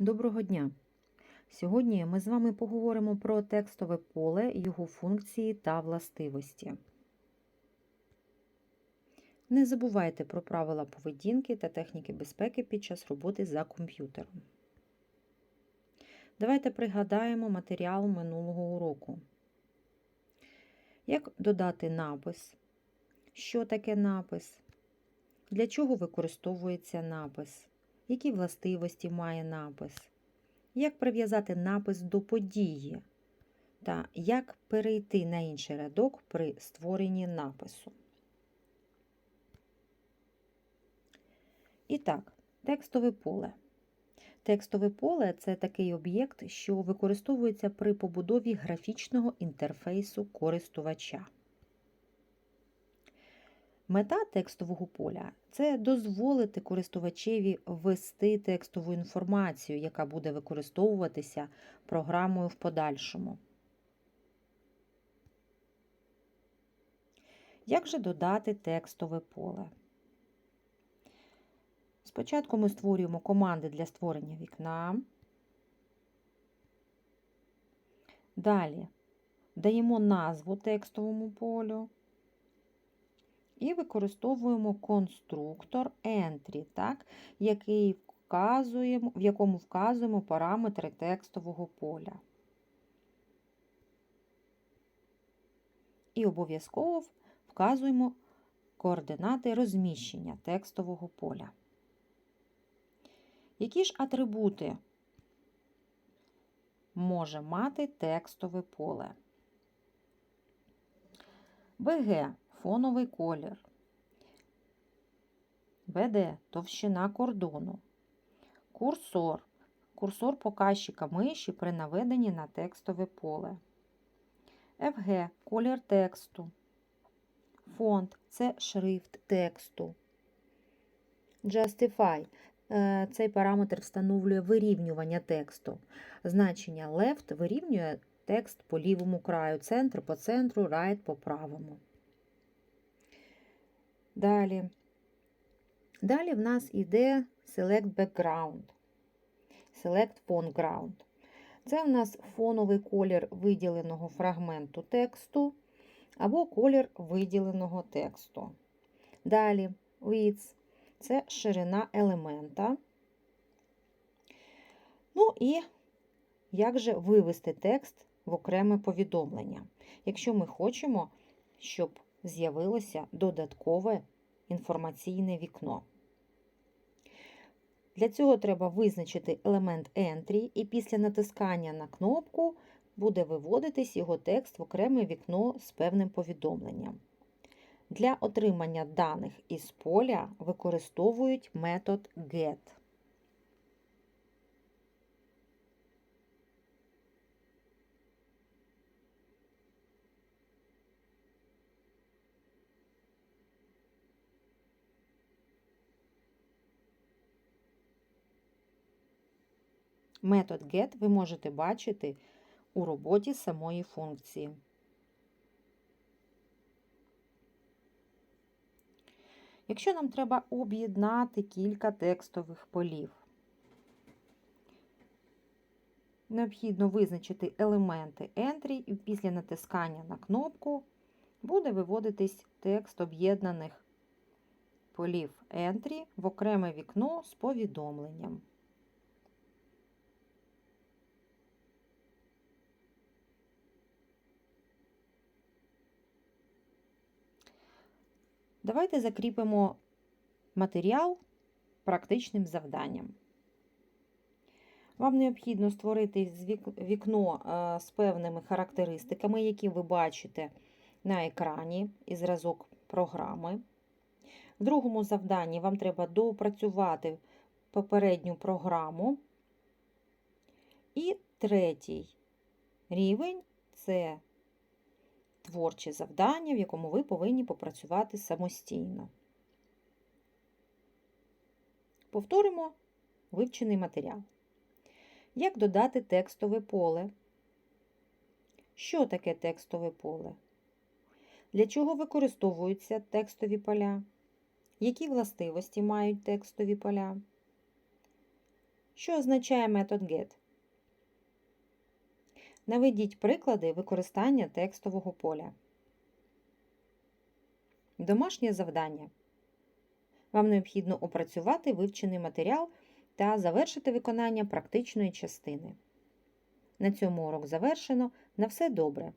Доброго дня! Сьогодні ми з вами поговоримо про текстове поле, його функції та властивості. Не забувайте про правила поведінки та техніки безпеки під час роботи за комп'ютером. Давайте пригадаємо матеріал минулого уроку. Як додати напис? Що таке напис? Для чого використовується напис? Які властивості має напис? Як прив'язати напис до події? Та як перейти на інший рядок при створенні напису? І так, текстове поле. Текстове поле це такий об'єкт, що використовується при побудові графічного інтерфейсу користувача. Мета текстового поля це дозволити користувачеві ввести текстову інформацію, яка буде використовуватися програмою в подальшому. Як же додати текстове поле? Спочатку ми створюємо команди для створення вікна. Далі даємо назву текстовому полю. І використовуємо конструктор entry, так, який вказуємо, в якому вказуємо параметри текстового поля. І обов'язково вказуємо координати розміщення текстового поля. Які ж атрибути може мати текстове поле? БГ фоновий колір, БД товщина кордону, курсор, курсор показчика миші при наведенні на текстове поле, ФГ колір тексту, фонд це шрифт тексту. Justify е, цей параметр встановлює вирівнювання тексту. Значення left вирівнює текст по лівому краю, центр по центру, right по правому. Далі. Далі в нас йде Select Background, Select Foreground. Це в нас фоновий колір виділеного фрагменту тексту або колір виділеного тексту. Далі Width – це ширина елемента. Ну і як же вивести текст в окреме повідомлення, якщо ми хочемо, щоб з'явилося додаткове інформаційне вікно. Для цього треба визначити елемент Entry, і після натискання на кнопку буде виводитись його текст в окреме вікно з певним повідомленням. Для отримання даних із поля використовують метод GET. Метод GET ви можете бачити у роботі самої функції. Якщо нам треба об'єднати кілька текстових полів, необхідно визначити елементи Entry і після натискання на кнопку буде виводитись текст об'єднаних полів Entry в окреме вікно з повідомленням. Давайте закріпимо матеріал практичним завданням. Вам необхідно створити вікно з певними характеристиками, які ви бачите на екрані і зразок програми. В другому завданні вам треба доопрацювати попередню програму. І третій рівень це творче завдання, в якому ви повинні попрацювати самостійно. Повторимо вивчений матеріал. Як додати текстове поле? Що таке текстове поле? Для чого використовуються текстові поля? Які властивості мають текстові поля? Що означає метод get? Наведіть приклади використання текстового поля. Домашнє завдання. Вам необхідно опрацювати вивчений матеріал та завершити виконання практичної частини. На цьому урок завершено. На все добре!